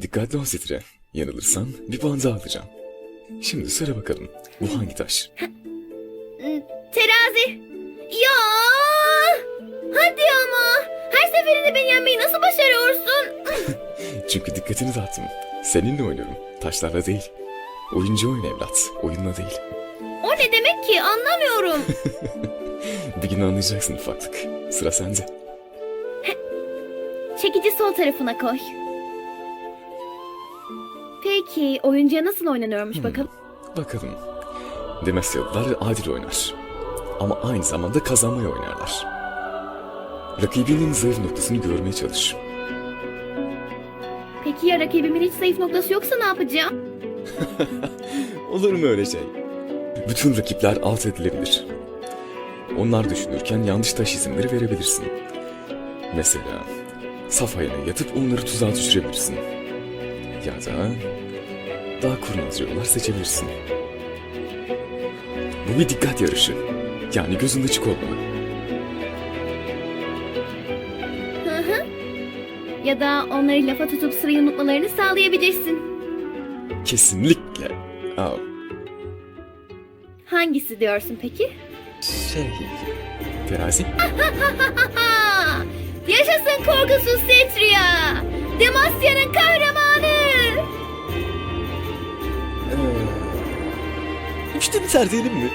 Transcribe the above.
Dikkatli ol Sitre. Yanılırsan bir puan daha alacağım. Şimdi söyle bakalım. Bu hangi taş? Terazi. Ya! Hadi ama. Her seferinde beni yenmeyi nasıl başarıyorsun? Çünkü dikkatini dağıttım. Seninle oynuyorum. Taşlarla değil. Oyuncu oyun evlat. Oyunla değil. O ne demek ki anlamıyorum. Bir gün anlayacaksın ufaklık. Sıra sende. Çekici sol tarafına koy. Peki oyuncuya nasıl oynanıyormuş bakalım. Bakalım. Demasyalılar adil oynar. Ama aynı zamanda kazanmayı oynarlar. Rakibinin zayıf noktasını görmeye çalış. Peki ya rakibimin hiç zayıf noktası yoksa ne yapacağım? Olur mu öyle şey? Bütün rakipler alt edilebilir. Onlar düşünürken yanlış taş isimleri verebilirsin. Mesela saf ayağına yatıp onları tuzağa düşürebilirsin. Ya da daha kurnazca yollar seçebilirsin. Bu bir dikkat yarışı. Yani gözün açık olmalı. Hı hı. Ya da onları lafa tutup sırayı unutmalarını sağlayabilirsin. Kesinlikle. Aa, Hangisi diyorsun peki? şey... Terazi? Yaşasın korkusuz Setria! Demasya'nın Ee, üçte biter diyelim mi?